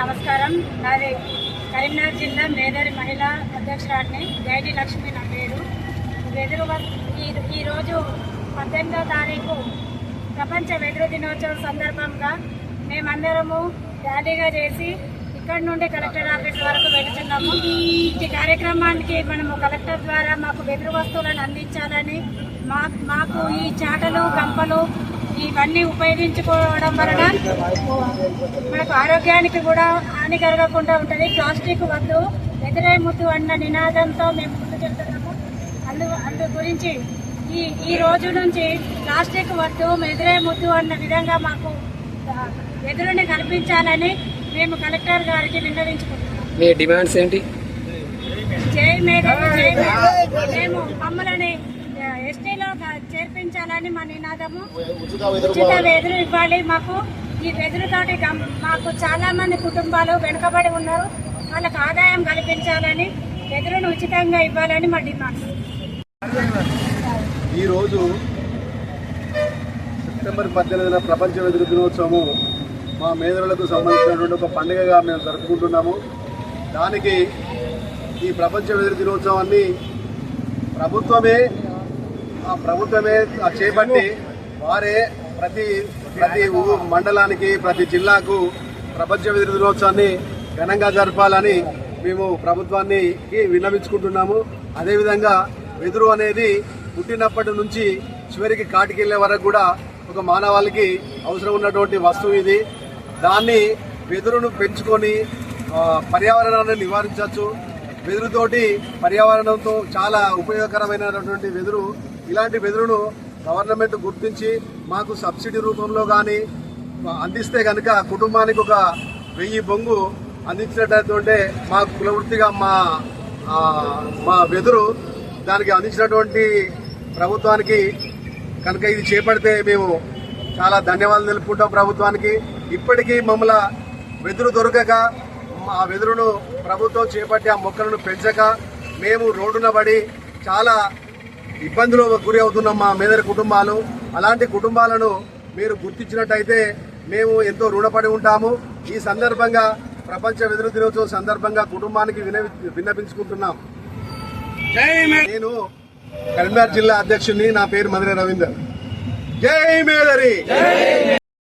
నమస్కారం. నాది కరీంనగర్ జిల్లా మేదరి మహిళా అధ్యక్షురాడిని జైడి లక్ష్మి నా పేరు. వెదురు ఈరోజు పద్దెనిమిదో తారీఖు ప్రపంచ వెదురు దినోత్సవం సందర్భంగా మేమందరము ర్యాలీగా చేసి ఇక్కడ నుండి కలెక్టర్ ఆఫీస్ వరకు వెళుతున్నాము. ఈ కార్యక్రమానికి మనము కలెక్టర్ ద్వారా మాకు వెదురు వస్తువులను అందించాలని మా మాకు ఈ చాటలు గంపలు ఇవన్నీ ఉపయోగించుకోవడం వలన మనకు ఆరోగ్యానికి కూడా హాని కలగకుండా ఉంటుంది. ప్లాస్టిక్ వద్దు ఎదురై ముద్దు అన్న నినాదంతో మేము ముందుకెళ్తున్నాము అందు అందు గురించి ఈ ఈ రోజు నుంచి ప్లాస్టిక్ వద్దు ఎదురై ముద్దు అన్న విధంగా మాకు ఎదురుని కల్పించాలని మేము కలెక్టర్ గారికి విన్నవించుకుంటున్నాం మీ డిమాండ్స్ ఏంటి? జై మేడం. మేము మమ్మల్ని ఎస్టీలో చేర్పించాలని మా నినాదము. ఉచిత వెదురు ఇవ్వాలి మాకు. ఈ వెదురుతోటి మాకు చాలా మంది కుటుంబాలు వెనుకబడి ఉన్నారు. వాళ్ళకు ఆదాయం కల్పించాలని వెదురును ఉచితంగా ఇవ్వాలని మా డిమాండ్. ఈరోజు సెప్టెంబర్ పద్దెనిమిదిన ప్రపంచ వెదురు దినోత్సవము మా మేధరులకు సంబంధించినటువంటి ఒక పండుగగా మేము జరుపుకుంటున్నాము. దానికి ఈ ప్రపంచ వెదురు దినోత్సవాన్ని ప్రభుత్వమే ఆ ప్రభుత్వమే చేపట్టి వారే ప్రతి ప్రతి ఊ- మండలానికి ప్రతి జిల్లాకు ప్రపంచ వెదురు దినోత్సవాన్ని ఘనంగా జరపాలని మేము ప్రభుత్వాన్ని విన్నవించుకుంటున్నాము. అదేవిధంగా వెదురు అనేది పుట్టినప్పటి నుంచి చివరికి కాటికెళ్ళే వరకు కూడా ఒక మానవాళికి అవసరం ఉన్నటువంటి వస్తువు ఇది. దాన్ని వెదురును పెంచుకొని పర్యావరణాన్ని నివారించవచ్చు. వెదురుతోటి పర్యావరణంతో చాలా ఉపయోగకరమైనటువంటి వెదురు. ఇలాంటి వెదురును గవర్నమెంట్ గుర్తించి మాకు సబ్సిడీ రూపంలో కానీ అందిస్తే కనుక కుటుంబానికి ఒక వెయ్యి బొంగు అందించినట్టుంటే మా కులవృత్తిగా మా మా వెదురు దానికి అందించినటువంటి ప్రభుత్వానికి కనుక ఇది చేపడితే మేము చాలా ధన్యవాదాలు తెలుపుకుంటాం ప్రభుత్వానికి. ఇప్పటికీ మమ్మల్ని వెదురు దొరకక ఆ వెదురును ప్రభుత్వం చేపట్టి ఆ మొక్కలను పెంచక మేము రోడ్డున పడి చాలా ఇబ్బందులు గురి అవుతున్నాం మా మేదరి కుటుంబాలు. అలాంటి కుటుంబాలను మీరు గుర్తించినట్టయితే మేము ఎంతో రుణపడి ఉంటాము. ఈ సందర్భంగా ప్రపంచ వెదురు దినోత్సవం సందర్భంగా కుటుంబానికి విన్నపించుకుంటున్నాం. నేను కరీంనగర్ జిల్లా అధ్యక్షుడిని నా పేరు మధుర రవీందర్. జై మేదరి!